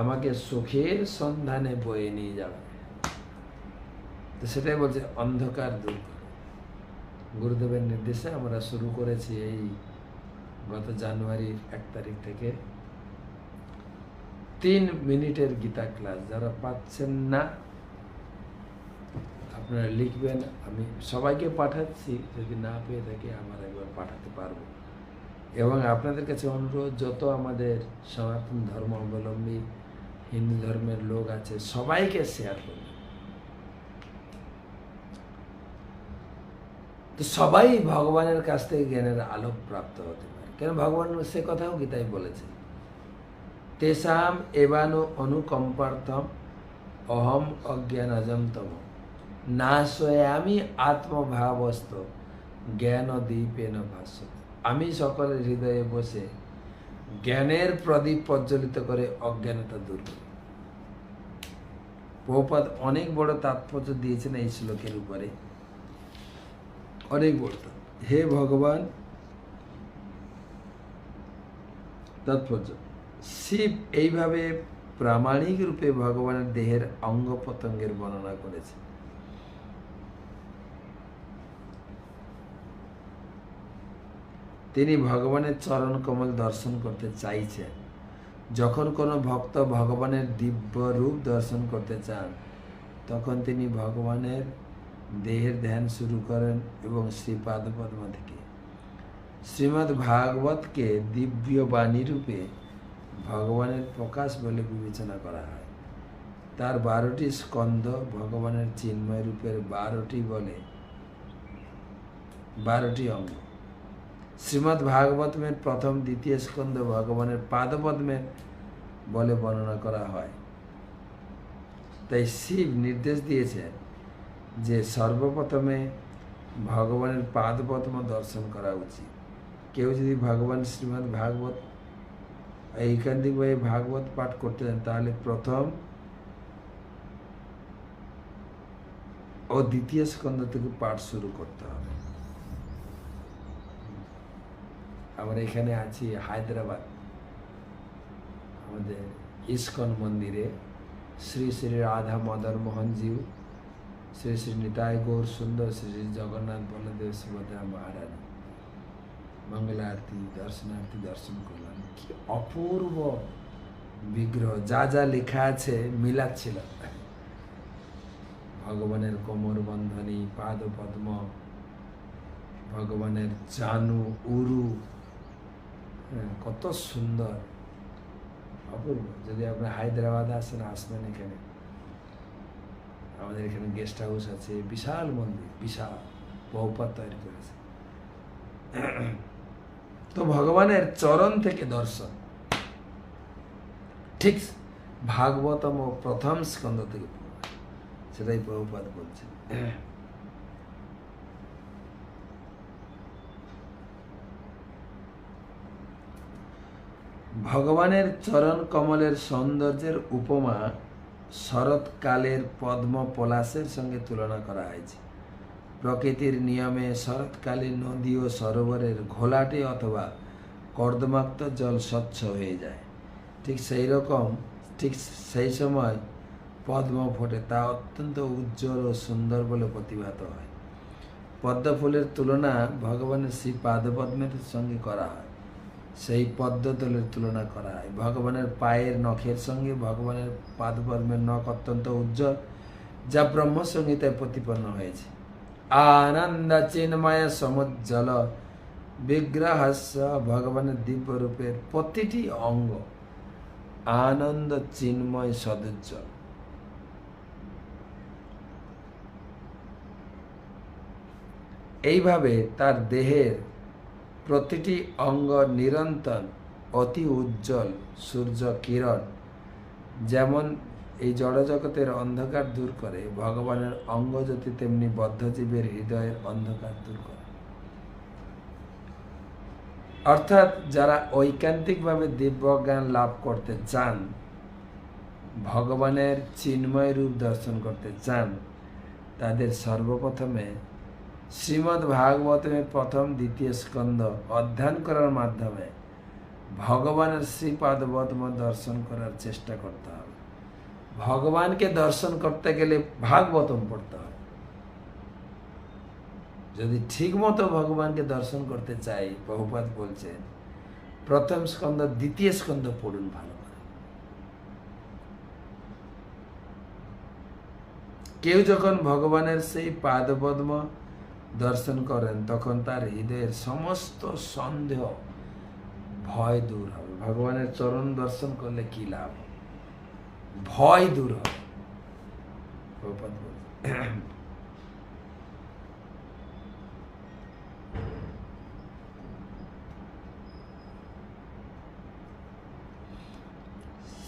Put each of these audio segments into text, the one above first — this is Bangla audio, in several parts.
আমাকে সুখের সন্ধানে বয়ে নিয়ে যাবে। তো সেটাই বলছে, অন্ধকার দূর গুরুদেবের নির্দেশে আমরা শুরু করেছি এই গত জানুয়ারির এক তারিখ থেকে। তিন মিনিটের গীতা ক্লাস, যারা পাচ্ছেন না, আপনারা লিখবেন, আমি সবাইকে পাঠাচ্ছি, যদি না পেয়ে থাকি আমার একবার পাঠাতে পারব। এবং আপনাদের কাছে অনুরোধ, যত আমাদের সনাতন ধর্ম অবলম্বী হিন্দু ধর্মের লোক আছে, সবাইকে শেয়ার করুন। তো সবাই ভগবানের কাছ থেকে জ্ঞানের আলোক প্রাপ্ত হতে পারে। কেন ভগবান সে কথাও গীতায় বলেছে। তেসাম এবানো অনুকম্পার্থম অহম অজ্ঞান অজন্তম না আমি আত্মভাবস্থ জ্ঞান দ্বীপেন ভাষ্য আমি সকলের হৃদয়ে বসে জ্ঞানের প্রদীপ প্রজ্বলিত করে অজ্ঞানতা দূর করি। বহুপাত অনেক বড় তাৎপর্য দিয়েছেন এই শ্লোকের উপরে। অনেক বড় হে ভগবান, তাৎপর্য। শিব এইভাবে প্রামাণিক রূপে ভগবানের দেহের অঙ্গ প্রত্যঙ্গের বর্ণনা করেছে। তিনি ভগবানের চরণ কমল দর্শন করতে চাইছেন। যখন কোনো ভক্ত ভগবানের দিব্য রূপ দর্শন করতে চান, তখন তিনি ভগবানের দেহের ধ্যান শুরু করেন এবং শ্রীপাদ পদ্ম থেকে। শ্রীমদ্ ভাগবতকে দিব্য বাণী রূপে ভগবানের প্রকাশ বলে বিবেচনা করা হয়। তার বারোটি স্কন্ধ ভগবানের চিন্ময় রূপের বারোটি বলে বারোটি অঙ্গ। শ্রীমদ্ ভাগবতমের প্রথম দ্বিতীয় স্কন্ধ ভগবানের পাদপদ্মে বলে বর্ণনা করা হয়। তাই শিব নির্দেশ দিয়েছেন যে সর্বপ্রথমে ভগবানের পাদপদ্ম দর্শন করা উচিত। কেউ যদি ভগবান শ্রীমদ্ ভাগবত এইকান্তিকভাবে ভাগবত পাঠ করতে চান তাহলে প্রথম ও দ্বিতীয় স্কন্ধ থেকে পাঠ শুরু করতে হবে। আমরা এখানে আছি হায়দ্রাবাদ। আমাদের ইস্কন মন্দিরে শ্রী শ্রী রাধা মদন মোহনজিউ, শ্রী শ্রী নিতাই গৌর সুন্দর শ্রী শ্রী জগন্নাথ বলদেব সুভদ্রা মহারাজ মঙ্গলা দর্শনার্থী দর্শন করলাম। কি অপূর্ব বিগ্রহ, যা যা লেখা আছে মিলাচ্ছিল ভগবানের কোমর বন্ধনী পাদ পদ্ম ভগবানের জানু উরু কত সুন্দর। অপূর্ব। যদি আপনি হায়দ্রাবাদ আসেন, আসবেন এখানে। আমাদের এখানে গেস্ট হাউস আছে, বিশাল মন্দির, বিশাল। বহুপাত তৈরি করেছে। তো ভগবানের চরণ থেকে দর্শন। ঠিক ভাগবতম প্রথম স্কন্ধ থেকে সেটাই প্রভুপাত বলছে ভগবানের চরণ কমলের সৌন্দর্যের উপমা শরৎকালের পদ্ম পলাশের সঙ্গে তুলনা করা হয়েছে। প্রকৃতির নিয়মে শরৎকালে নদী ও সরোবরের ঘোলাটে অথবা কর্দমাক্ত জল স্বচ্ছ হয়ে যায়। ঠিক সেই রকম, ঠিক সেই সময় পদ্ম ফোটে তা অত্যন্ত উজ্জ্বল ও সুন্দর বলে প্রতিভাত হয়। পদ্ম ফুলের তুলনা ভগবানের শ্রী পাদপদ্মের সঙ্গে করা হয়। সেই পদ্মতলের তুলনা করা হয়। ভগবানের পায়ের নখের সঙ্গে ভগবানের পাদপদ্মের নখ অত্যন্ত উজ্জ্বল, যা ব্রহ্মসংহিতায় প্রতিপন্ন হয়েছে। আনন্দ চিন্ময় সমুজ্জ্বল, বিগ্রহস্য ভগবানের দিব্য রূপের প্রতিটি অঙ্গ আনন্দ চিন্ময় সদুজ্জ্বল। এইভাবে তার দেহের প্রতিটি অঙ্গ নিরন্তর, অতি উজ্জ্বল, সূর্য কিরণ। যেমন এই জড়জগতের অন্ধকার দূর করে, ভগবানের অঙ্গজ্যোতি তেমনি বদ্ধজীবের হৃদয়ের অন্ধকার দূর করে। অর্থাৎ যারা ঐকান্তিকভাবে দিব্যজ্ঞান লাভ করতে চান, ভগবানের চিন্ময় রূপ দর্শন করতে চান, তাদের সর্বপ্রথমে শ্রীমদ্ ভাগবতের প্রথম দ্বিতীয় স্কন্ধ অধ্যয়ন করার মাধ্যমে ভগবানের শ্রীপাদ পদ্ম দর্শন করার চেষ্টা করতে হবে। ভগবানকে দর্শন করতে গেলে ভাগবতম পড়তে হবে। যদি ঠিক মতো ভগবানকে দর্শন করতে চাই, বহুপাত বলছেন, প্রথম স্কন্ধ, দ্বিতীয় স্কন্ধ পড়ুন ভালো করে। কেউ যখন ভগবানের সেই পাদপদ্ম দর্শন করেন, তখন তার হৃদয়ের সমস্ত সন্দেহ, ভয় দূর হবে। ভগবানের চরণ দর্শন করলে কি লাভ? ভয় দূর হবে।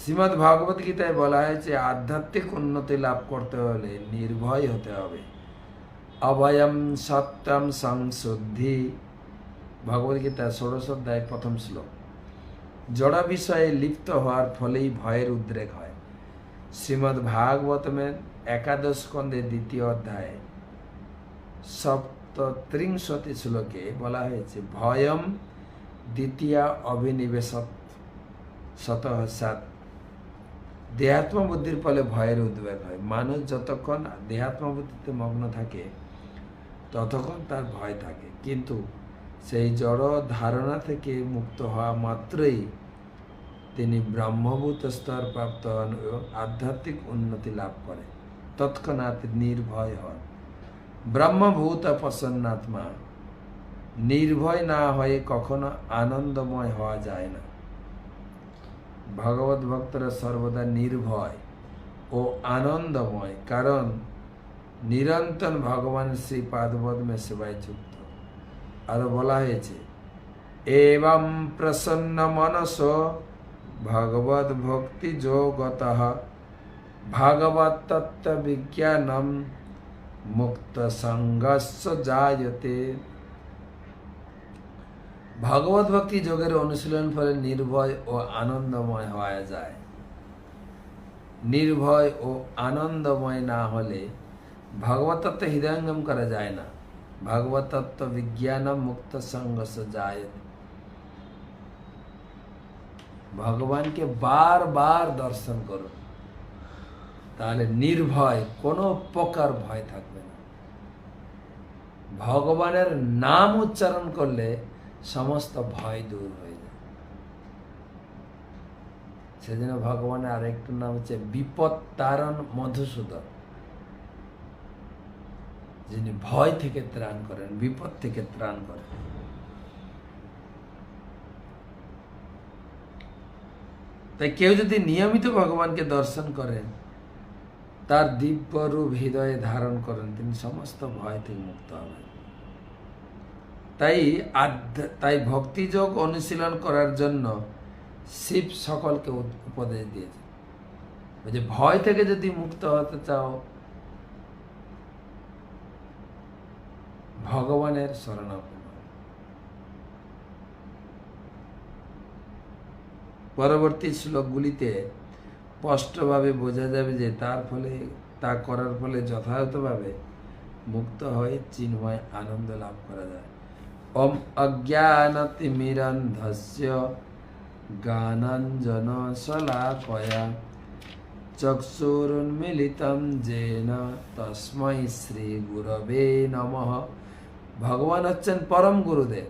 শ্রীমদ ভাগবত গীতায় বলা হয়েছে, আধ্যাত্মিক উন্নতি লাভ করতে হলে নির্ভয় হতে হবে। অভয়ম সত্যম সংশুদ্ধি। ভগবত গীতা ষোড়শ অধ্যায় প্রথম শ্লোক। জড় বিষয়ে লিপ্ত হওয়ার ফলেই ভয়ের উদ্রেক হয়। শ্রীমদ ভাগবতমের একাদশ স্কন্ধে দ্বিতীয় অধ্যায়ে সপ্তত্রিংশতি শ্লোকে বলা হয়েছে, ভয়ম দ্বিতীয় অভিনিবেশত শত সাত দেহাত্ম বুদ্ধির ফলে ভয়ের উদ্বেগ হয়। মানুষ যতক্ষণ দেহাত্ম বুদ্ধিতে মগ্ন থাকে ততক্ষণ তার ভয় থাকে। কিন্তু সেই জড় ধারণা থেকে মুক্ত হওয়া মাত্রই তিনি ব্রহ্মভূত স্তর প্রাপ্ত হন এবং আধ্যাত্মিক উন্নতি লাভ করে। তৎক্ষণাৎ নির্ভয় হন। ব্রহ্মভূত প্রসন্নাত্মা, নির্ভয় না হয়ে কখনো আনন্দময় হওয়া যায় না। ভগবত ভক্তরা সর্বদা নির্ভয় ও আনন্দময়, কারণ নিরন্তর ভগবান শ্রী পাদপদ্মে সেবায় যুক্ত। আরও বলা হয়েছে এবং প্রসন্ন মনস ভগবত ভক্তি যোগত ভাগবত তত্ত্ব বিজ্ঞানম মুক্ত সঙ্গস্য জায়তে ভগবত ভক্তি যোগের অনুশীলন ফলে নির্ভয় ও আনন্দময় হওয়া যায়। নির্ভয় ও আনন্দময় না হলে ভগবত তত্ত্ব হৃদয়ঙ্গম করা যায় না ভগবত বিজ্ঞান মুক্ত সংঘর্ষ যায় ভগবানকে বারবার দর্শন করুন তাহলে নির্ভয় কোনো প্রকার ভয় থাকবে না ভগবানের নাম উচ্চারণ করলে সমস্ত ভয় দূর হয়ে যায় সেজন্য ভগবানের আরেকটা নাম হচ্ছে বিপদ তারণ মধুসূদন যিনি ভয় থেকে ত্রাণ করেন, বিপদ থেকে ত্রাণ করেন। তাই কেউ যদি নিয়মিত ভগবানকে দর্শন করেন তার দিব্য রূপ হৃদয়ে ধারণ করেন, তিনি সমস্ত ভয় থেকে মুক্ত হবেন। তাই তাই ভক্তিযোগ অনুশীলন করার জন্য শিব সকলকে উপদেশ দিয়েছে যে ভয় থেকে যদি মুক্ত হতে চাও ভগবানের শরণাপন্ন। পরবর্তী শ্লোকগুলিতে স্পষ্টভাবে বোঝা যাবে যে তার ফলে, তা করার ফলে যথাযথভাবে মুক্ত হয়ে চিন্ময় আনন্দ লাভ করা যায়। ওম অজ্ঞানতিমিরন্ধস্য গানাঞ্জন শলাকয়া চক্ষুরুন্মিলিতম যেন তস্মৈ শ্রী গুরবে নমঃ। ভগবান হচ্ছেন পরম গুরুদেব।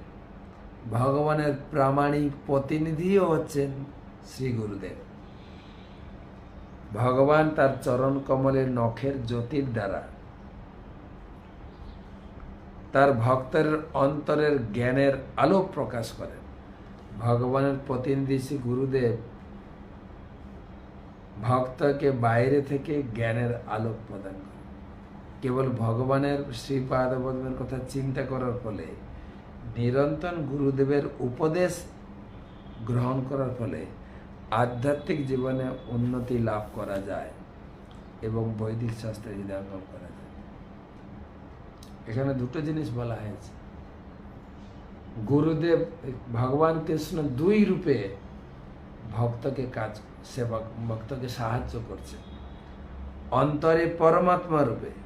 ভগবানের প্রামাণিক প্রতিনিধিও হচ্ছেন শ্রী গুরুদেব। ভগবান তার চরণ কমলের নখের জ্যোতির দ্বারা। তার ভক্তের অন্তরের জ্ঞানের আলো প্রকাশ করেন। ভগবানের প্রতিনিধি শ্রী গুরুদেব ভক্তকে বাইরে থেকে জ্ঞানের আলোক প্রদান করেন। কেবল ভগবানের শ্রীপাদবন্ধের কথা চিন্তা করার ফলে, নিরন্তর গুরুদেবের উপদেশ গ্রহণ করার ফলে আধ্যাত্মিক জীবনে উন্নতি লাভ করা যায় এবং বৈদিক শাস্ত্রে হৃদয়ঙ্গম করা যায়। এখানে দুটো জিনিস বলা হয়েছে। গুরুদেব, ভগবান কৃষ্ণ দুই রূপে ভক্তকে কাজ সেবা ভক্তকে সাহায্য করছে। অন্তরে পরমাত্মা রূপে।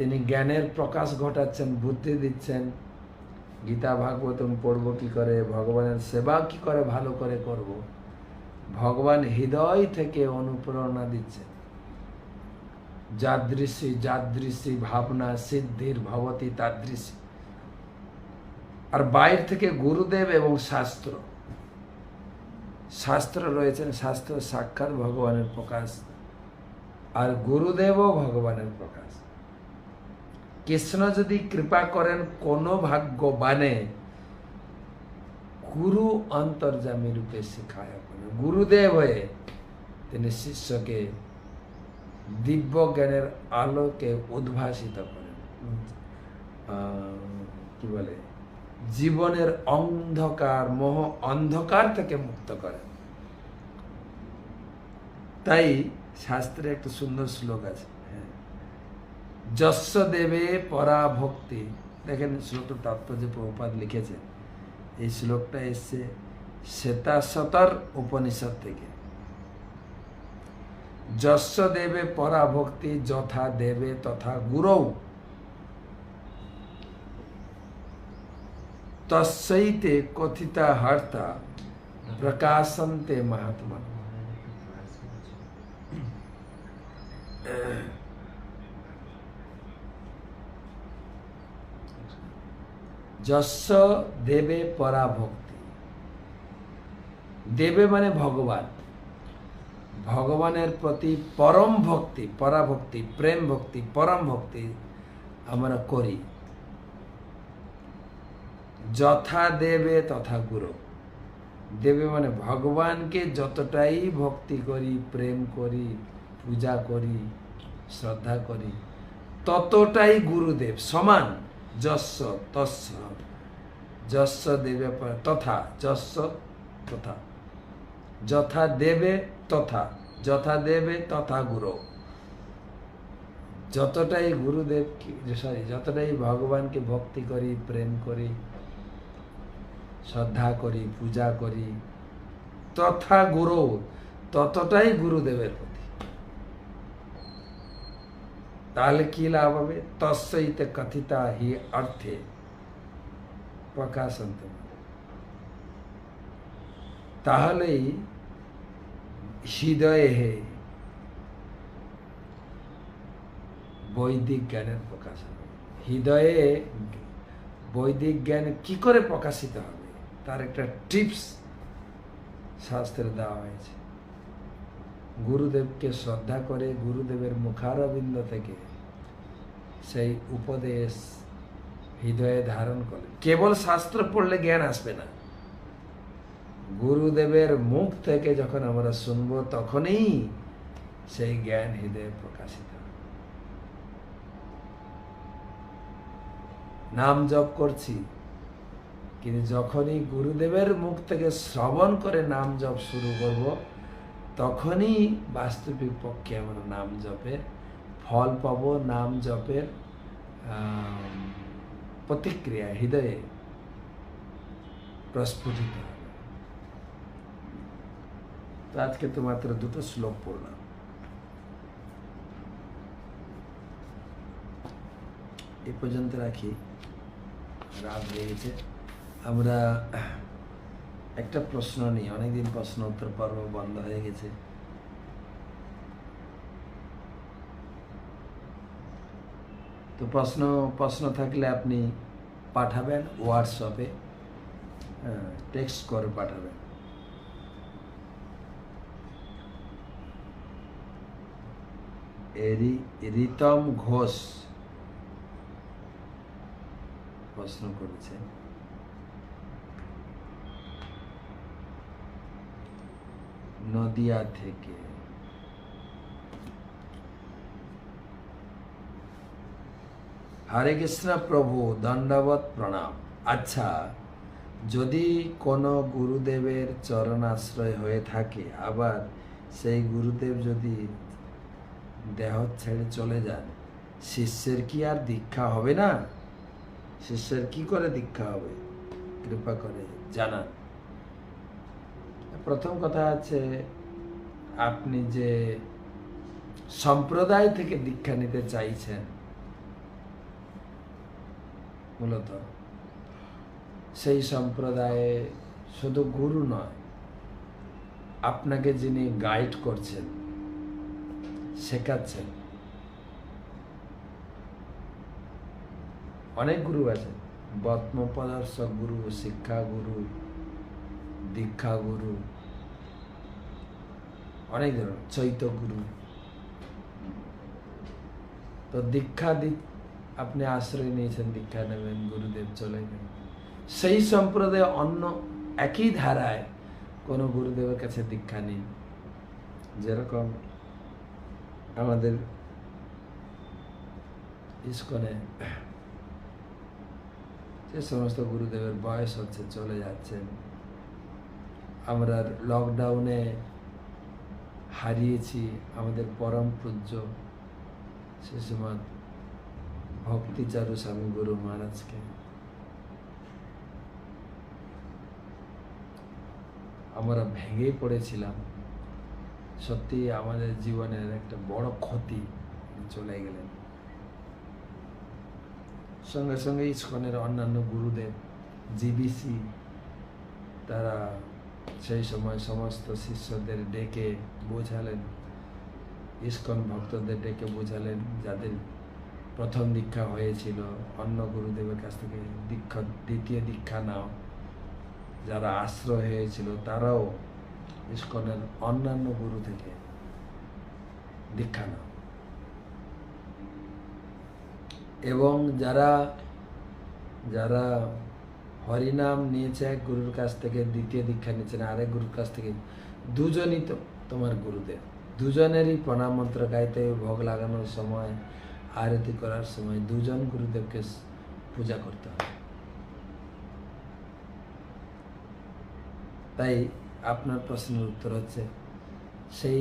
তিনি জ্ঞানের প্রকাশ ঘটাচ্ছেন, বুদ্ধি দিচ্ছেন। গীতা ভাগবতম পড়ব কি করে? ভগবানের সেবা কি করে? ভালো করে করব। ভগবান হৃদয় থেকে অনুপ্রেরণা দিচ্ছে যাদৃশী যাদৃশী, ভাবনা, সিদ্ধির ভবতী তাদৃশী। আর বাইর থেকে গুরুদেব এবং শাস্ত্র। শাস্ত্র রয়েছেন, শাস্ত্র সাক্ষাৎ ভগবানের প্রকাশ। আর গুরুদেবও ভগবানের প্রকাশ। কৃষ্ণ যদি কৃপা করেন, কোন ভাগ্যবানে গুরু অন্তর্জামী রূপে শিখায় গুরুদেব হয়ে তিনি শিষ্যকে দিব্য জ্ঞানের আলোকে উদ্ভাসিত করেন। কি বলে? জীবনের অন্ধকার, মোহ অন্ধকার থেকে মুক্ত করেন। তাই শাস্ত্রে একটা সুন্দর শ্লোক আছে। যস্য দেবে পরা ভক্তি দেখেন শ্লোকটা তাৎপর্য প্রভুপাত লিখেছেন এই শ্লোকটা এসছে শ্বেতাশতর উপনিষদ থেকে। যস্য দেবে পরা ভক্তি যথা দেবে তথা গুরৌ। তস্যৈতে কথিতা হর্তা, প্রকাশন্তে মহাত্মা যস্য দেবে পরাভক্তি। দেবে মানে ভগবান। ভগবানের প্রতি পরম ভক্তি, পরাভক্তি, প্রেম ভক্তি, পরম ভক্তি আমরা করি। যথা দেবে তথা গুরু। দেবে মানে ভগবানকে যতটাই ভক্তি করি, প্রেম করি, পূজা করি, শ্রদ্ধা করি, ততটাই গুরুদেব সমান। যস্য, তস্য, যস্য দেবে তথা, যস্য, তথা। যথা দেবে, তথা। যথা দেবে, তথা গুরু। যতটাই গুরুদেব সরি যতটাই ভগবানকে ভক্তি করি, প্রেম করি, শ্রদ্ধা করি, পূজা করি, তথা গুরু, ততটাই গুরুদেবের প্রতি তাহলে কি লাভ হবে? তস্যইতে কথিতা হি অর্থে প্রকাশন্ত তাহলেই হৃদয়ে হে বৈদিক জ্ঞানের প্রকাশ হবে। হৃদয়ে বৈদিক জ্ঞান কি করে প্রকাশিত হবে? তার একটা টিপস শাস্ত্রে দেওয়া হয়েছে। গুরুদেবকে শ্রদ্ধা করে গুরুদেবের মুখারবিন্দ থেকে সেই উপদেশ হৃদয়ে ধারণ করে। কেবল শাস্ত্র পড়লে জ্ঞান আসবে না। গুরুদেবের মুখ থেকে যখন আমরা শুনব, তখনই সেই জ্ঞান হৃদয়ে প্রকাশিত নাম জপ করছি, কিন্তু যখনই গুরুদেবের মুখ থেকে শ্রবণ করে নাম জপ শুরু করব তখনই বাস্তবিক পক্ষে আমরা নাম জপের, ফল পাব, নাম জপের প্রতিক্রিয়া, হৃদয়ে প্রস্ফুটিত হবে। তো আজকে তো মাত্র দুটো শ্লোক পড়লাম। এ পর্যন্ত রাখি। রাত হয়ে গেছে। আমরা একটা প্রশ্ন নিই, অনেকদিন প্রশ্ন উত্তর পর্ব বন্ধ হয়ে গেছে। তো প্রশ্ন প্রশ্ন থাকলে আপনি পাঠাবেন হোয়াটসঅ্যাপে টেক্সট করে পাঠাবেন। রিতম ঘোষ প্রশ্ন করেছেন। নদিয়া থেকে। হরে কৃষ্ণ প্রভু দণ্ডবত প্রণাম। আচ্ছা যদি কোনো গুরুদেবের চরণাশ্রয় হয়ে থাকে, আবার সেই গুরুদেব যদি দেহ ছেড়ে চলে যান, শিষ্যের কি আর দীক্ষা হবে না? শিষ্যের কি করে দীক্ষা হবে? কৃপা করে জানান। প্রথম কথা আছে, আপনি যে সম্প্রদায় থেকে দীক্ষা নিতে চাইছেন, মূলত সেই সম্প্রদায়ে শুধু গুরু নয়, আপনাকে যিনি গাইড করছেন, শেখাচ্ছেন, অনেক গুরু আছে বত্মপদর্শক গুরু, শিক্ষা গুরু দীক্ষা গুরু অনেক ধরনের চৈত গুরু তো দীক্ষা আপনি আশ্রয় নিয়েছেন, দীক্ষা নেবেন, গুরুদেব চলে গেলেন। সেই সম্প্রদায় অন্য একই ধারায় কোনো গুরুদেবের কাছে দীক্ষা নিন যেরকম আমাদের ইস্কনে যে সমস্ত গুরুদেবের বয়স হচ্ছে, চলে যাচ্ছেন। আমরা লকডাউনে হারিয়েছি আমাদের পরম পূজ্য সময় ভক্তিচারু স্বামী গুরু মহারাজকে। আমরা ভেঙে পড়েছিলাম। সত্যি আমাদের জীবনের একটা বড় ক্ষতি চলে গেলেন। সঙ্গে সঙ্গে ইস্কনের অন্যান্য গুরুদেব, জিবিসি, তারা সেই সময় সমস্ত শিষ্যদের ডেকে বোঝালেন। ইস্কন ভক্তদের ডেকে বোঝালেন যাদের প্রথম দীক্ষা হয়েছিল। অন্য গুরুদেবের কাছ থেকে দীক্ষা, দ্বিতীয় দীক্ষা নাও। যারা আশ্রয় হয়েছিল তারাও ইস্কনের অন্যান্য গুরু থেকে দীক্ষা নাও। এবং যারা যারা হরিনাম নিয়েছে এক গুরুর কাছ থেকে, দ্বিতীয় দীক্ষা নিয়েছেন আরেক গুরুর কাছ থেকে। দুজনই তো তোমার গুরুদেব। দুজনেরই প্রণাম মন্ত্র গাইতে ভোগ লাগানোর সময়, আরতি করার সময় দুজন গুরুদেবকে পূজা করতে হবে তাই আপনার প্রশ্নের উত্তর হচ্ছে, সেই